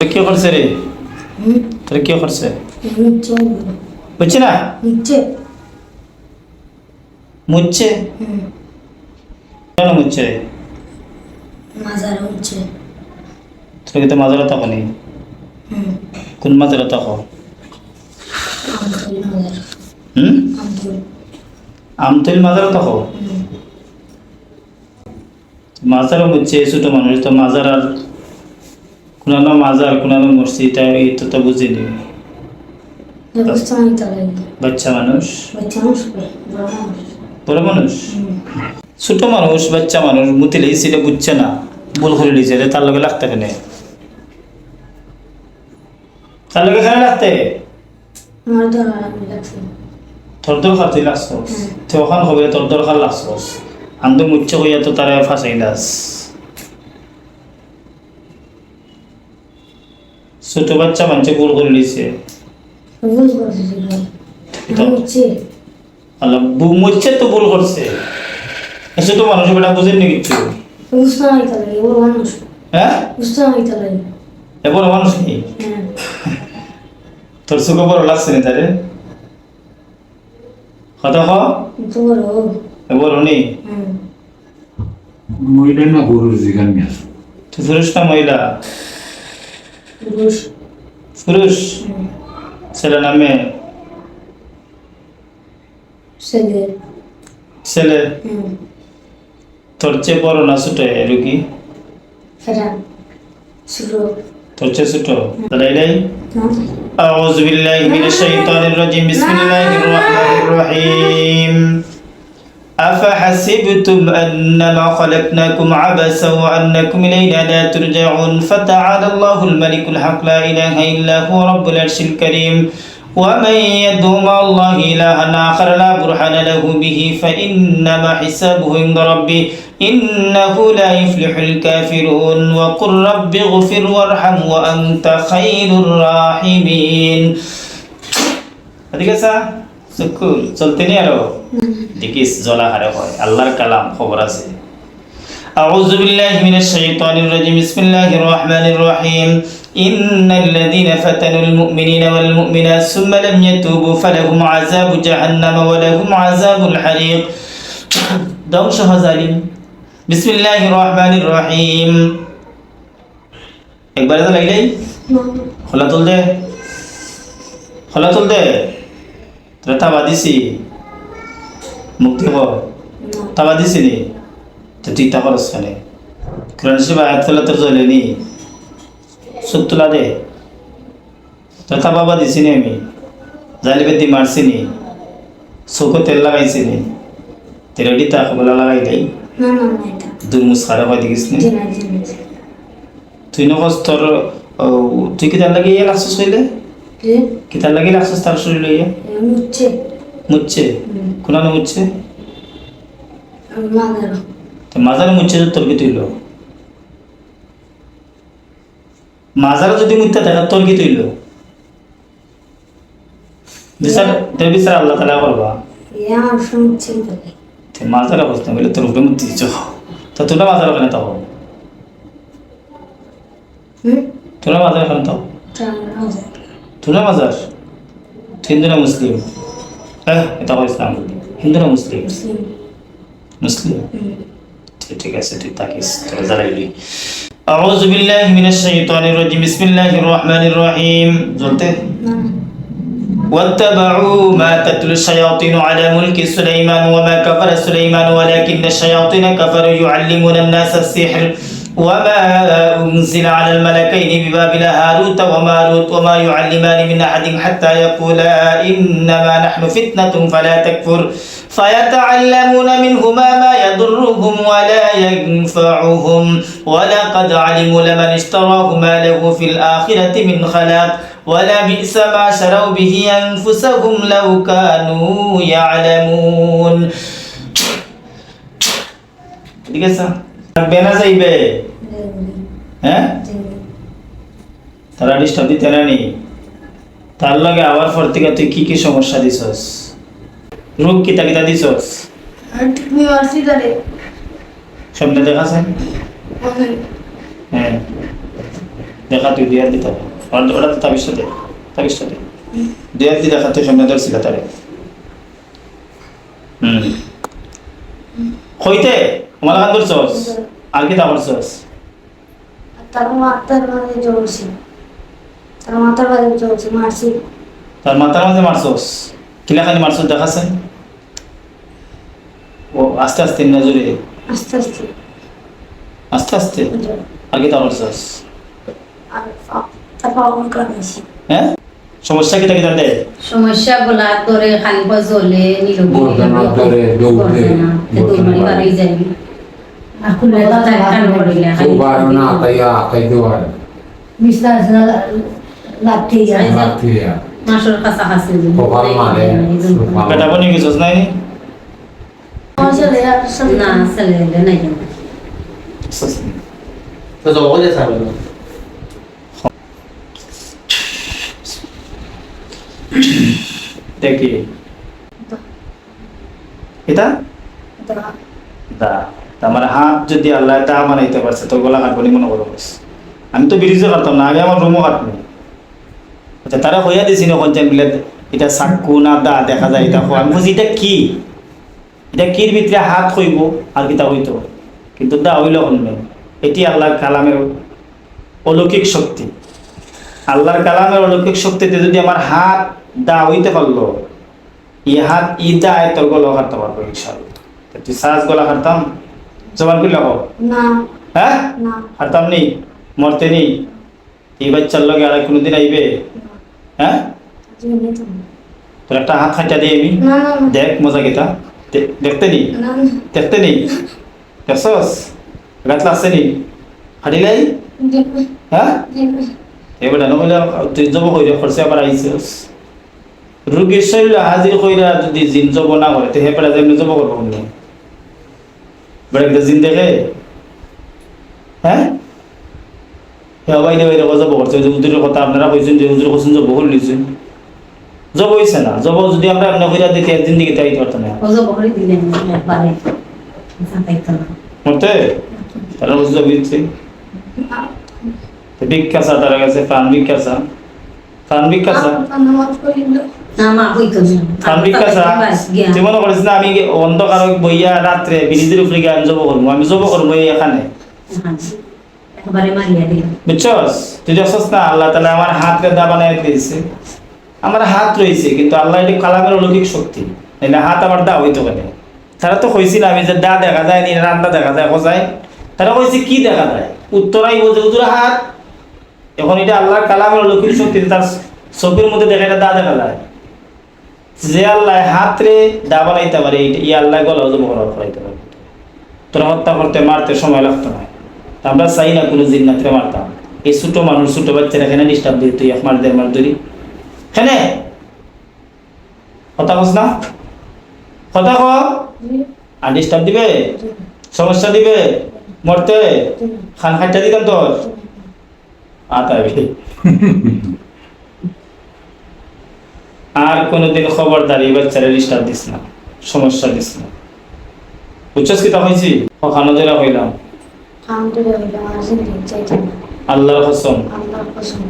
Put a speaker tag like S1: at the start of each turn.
S1: কি করছে রে?
S2: হুম?
S1: তোর কি করছে?
S2: মুচ্ছে।
S1: না?
S2: মুচ্ছে।
S1: কেন মুচ্ছে রে?
S2: মাজার
S1: তোর কিন্তু মাজারে থাকো নি? কোন মাজারে থাকো?
S2: মাজার।
S1: হুম?
S2: আমতুল।
S1: মাজারে থাকো?
S2: হুম।
S1: মুচ্ছে ছোট মানুষ তো মাজার আর কোনানো মাজার কোনানো মসজিদ এই তো তো বুঝিনি বাচ্চা মানুষ?
S2: বড় মানুষ।
S1: ছোট মানুষ বাচ্চা মানুষ মুতিলে সেটা বুঝছে না। ভুল করে দিয়েছে তার লগে লাগতে কেন? তার লগে এখানে লাগতে? তোর দরকার তুই লাগছ তুই ওখান হবে তোর দরকার লাগছ আন্দো মুচ্ছ হইয়া তো তারা ফাঁসাই ছোট বাচ্চা মানুষে ভুল করে
S2: করছে
S1: আল্লাহ বু- তো ভুল করছে। এ ছোট মানুষ বেটা বুঝেননি কিচ্ছু
S2: বুঝতে আমি মানুষ।
S1: হ্যাঁ? নেই
S2: হ্যাঁ।
S1: তোর চোখে বড় লাগছে না তারে? কথা ক।
S2: তো বড়।
S1: নেই
S3: মহিলা না
S1: তুই পুরুষ মহিলা।
S2: পুরুষ
S1: পুরুষ
S2: হুম
S1: ছেলে না মেয়ে
S2: ছেলে
S1: ছেলে
S2: হুম
S1: তোর চেয়ে বড় না ছোট রুগী
S2: এটা ছোট
S1: তোর চেয়ে ছোট তাহলে এটাই
S2: না
S1: أعوذ بالله من الشيطان الرجيم بسم الله الرحمن الرحيم أفحسبتم أنما خلقناكم عبثا وأنكم إلينا لا ترجعون فتعالى الله الملك الحق لا إله إلا هو رب العرش الكريم ومن يدعو مع الله إلها آخر لا برهان له به فإنما حسابه عند ربه إنه لا يفلح الكافرون وقل رب اغفر وارحم وأنت خير الراحمين. সুকুল চলতে নি আরো দেখিস জলা হারে হয় আল্লাহর কালাম খবর আছে أعوذ بالله من الشيطان الرجيم بسم الله الرحمن الرحيم إن الذين فتنوا المؤمنين والمؤمنات ثم لم يتوبوا فلهم عذاب جهنم ولهم عذاب الحريق ধ্বংস হাজারিম বিসমিল্লাহ রহমান রহিম একবারে তো লাগলেই
S2: না
S1: খোলা তুল দে খোলা তুল দে তোরা তাবা দিছি। মুক্তি হব তাবা দিছি নি তো তুই তা খরচ কেনে? কোরআন শরীফ আয়াত ফেলা তোর জ্বলে নি চোখ তোলা দে। তোর তা বাবা দিছি নি আমি। জালি বেদি মারছি নি চোখে তেল লাগাইছি নি তেল দিতা কবলা লাগাই
S2: এটা।
S1: দুই মুসখারে হয় দেখিস নি? তুই নকস তোর তুই কি তার লাগে ইয়ে লাগছিস হইলে
S2: যে
S1: কি? তার লাগে লাগছিস তার শরীরে ইয়ে
S2: মুচ্ছে।
S1: মুচ্ছে? কোনানো মুচ্ছে? তো মাজারে মুচ্ছে তোর কি তুইল মাজারে যদি মুত্যা থাকে তোর কি তুইল বিচার তোর বিচার আল্লাহ তালা করবা। মাজারে অবস্থা বলে তোর উপরে মুক্তি দিচ্ছ তো তোরা মাজার ওখানে থাকো তোরা মাজার ওখানে থাকো
S2: চার মাজার
S1: তোরা মাজার তুই হিন্দু না মুসলিম হ্যাঁ এটা হয় ইসলাম হিন্দু না মুসলিম
S2: মুসলিম
S1: মুসলিম
S2: হুম
S1: ঠিক ঠিক আছে তুই তাকিস তোরা জ্বালাইবি أعوذ بالله من الشيطان الرجيم بسم الله الرحمن الرحيم زلته
S2: না
S1: واتبعوا ما تتلو الشياطين على ملك سليمان وما كفر سليمان ولكن الشياطين كفروا يعلمون الناس السحر وما أنزل على الملكين ببابل هاروت وماروت وما يعلمان من أحد حتى يقولا إنما نحن فتنة فلا تكفر فيتعلمون منهما ما يضرهم ولا ينفعهم ولقد علموا لمن اشتراه ما له في الآخرة من خلاق ولا بئس ما شروا به أنفسهم لو كانوا يعلمون ঠিক আছে বেনা যাইবে? হ্যাঁ? তারা ডিস্টার্ব দিতে নানি তার লগে আবার পর থেকে তুই কি কি সমস্যা দিছস? রোগ কিতা কিতা দিছস? স্বপ্নে দেখাছেন হ্যাঁ। দেখা তুই দুই হাত দিতে হবে ওটা তো তাবিজটা দে। তাবিজটা দে। দুই হাত দিয়ে দেখা তুই সামনে ধরছিল তারে। হুম। হইতে আমার কান ধরছস আর কি তা করছস
S2: তার মাথার মাঝে জ্বলছে। তার মাথার মাঝে জ্বলছে মারছি।
S1: তার মাথার মাঝে মারছস? কিলাখানি মারছস দেখাছেন ও আস্তে আস্তে না জোরে
S2: আস্তে আস্তে।
S1: আস্তে আস্তে। আর কি তা করছস
S2: আর পা- তার পাওয়ার কাটাইছি
S1: হ্যাঁ? সমস্যা কি থাকে তাতে
S4: সমস্যা বলা করে খালি জ্বলে নিরবি
S3: দৌড়ে,
S4: দৌড়ি
S3: গর্দনা
S4: বাড়ি। যাবি
S2: খুলে
S4: ওটা তাই কান করিলে
S3: তো বারো না আতাইয়া আতাইতে পারে
S2: বিস্তার লাগতে যায়
S3: রাত্রিয়া
S4: মাসের কাছাকাছি
S3: কপাল মারে
S1: বেটা বনি গেছস নাই
S2: আমার ছেলে আর সাথে
S4: না ছেলে নাই যাব
S5: তো তো বলে সাবে
S1: দেখি এটা
S2: দা
S1: আমার হাত যদি আল্লাহ দা বানাইতে পারছে, তোর গলা কাটবো মনে করো। আমি তো ব্রিজে কাটতাম না, আগে আমার রুমও কাটবো আচ্ছা তারা হইয়া দিছি না কঞ্চান বিলে, এটা চাক্কু না দা দেখা যায়, এটা। আমি বুঝি এটা কি? এটা কির ভিতরে হাত হইব, আর কিতা হইতো? কিন্তু দা হইল হনবে এটি আল্লাহর কালামের অলৌকিক শক্তি। আল্লাহর কালামের অলৌকিক শক্তিতে যদি আমার হাত দা হইতে পারল ই হাত ই দা তোর গলা কাটতে পারব ইনশাল্লাহ তা তুই সাজ গলা কাটতাম জবান করলে হোক
S2: না।
S1: হ্যাঁ?
S2: না।
S1: হারতাম নেই? মরতে নেই? এই বাচ্চার লগে আর কোনোদিন আইবে? হ্যাঁ?
S2: জীবনে
S1: তোর একটা হাত খাইটা দিয়ে আমি। দেখ মজা গেতা দেখতে নি
S2: না না।
S1: দেখতে নেই? দেখছস? গাতলা আছে নি হাঁটিলাই হ্যাঁ? এবার নহলে তুই জব কইরে খরচা আবার আইছিস। রুগীর শরীর হাজির কইরা যদি জিন জব না করে তে হেপড়া যেমনি জব করব কোনদিন বেড়ে জিন দেখে? হ্যাঁ? হে বাইরে বাইরে জব করছে। যে হুজুরের কথা আপনারা কইছেন যে হুজুর কোসেন জব হল নিছেন জব হইছে না। জব যদি আমরা এমনি কইরা দিতে জিন্দিগিতে আইতে পারতাম না।
S4: ওজো বহরি দিলেন না।
S1: মরতে? তারা বুঝতে জব দিচ্ছে। ভিক্ষাসা তারা কাছে প্রাণ ভিক্ষাসা প্রাণ ভিক্ষাসা মনে করিস না আমি অন্ধকার বইয়া রাত্রে ব্রিজের উপরে গিয়ে আমি জব করব আমি জব করব এখানে।
S4: দিল
S1: বুঝছস? তুই দেখছস না আল্লাহ তালা আমার হাতকে দিয়েছে। আমার হাত রয়েছে কিন্তু আল্লাহ এটি কালামের অলৌকিক শক্তি। নাহলে হাত আমার দা হইতো কেন? তারা তো কইছিল আমি যে দা দেখা যায় নি রান্না দেখা যায় কোথায়? তারা কইছে কি দেখা যায়? উত্তরাই বলছে উত্তর হাত। এখন এটা আল্লাহর কালামের অলৌকিক শক্তি তার চোখের মধ্যে দেখা এটা দা দেখা যায়। যে আল্লাহ হাত রে দা বানাইতে পারে এই আল্লাহ গলা জব করা করাইতে পারে। তোরা হত্যা করতে, মারতে সময় লাগতো না। আমরা চাই না কোনো জিন জিন্নাতরে মারতাম এই ছোট মানুষ, ছোট বাচ্চারা এখানে ডিস্টার্ব দিই তুই এক মার দেড় মার ধরি। হেনে কথা কস না? কথা ক আর ডিস্টার্ব দিবে? সমস্যা দিবে? মরতে? খান খাইটা দিতাম তোর? আতাবি। আর কোনোদিন খবরদারি বাচ্চারা ডিস্টার্ব দিস না সমস্যা দিস না। বুঝছস কিতা হয়েছি ওখানে ধরে হইলাম।
S2: আল্লাহ হাসন
S1: আল্লাহর কসম।
S2: আল্লাহর কসম।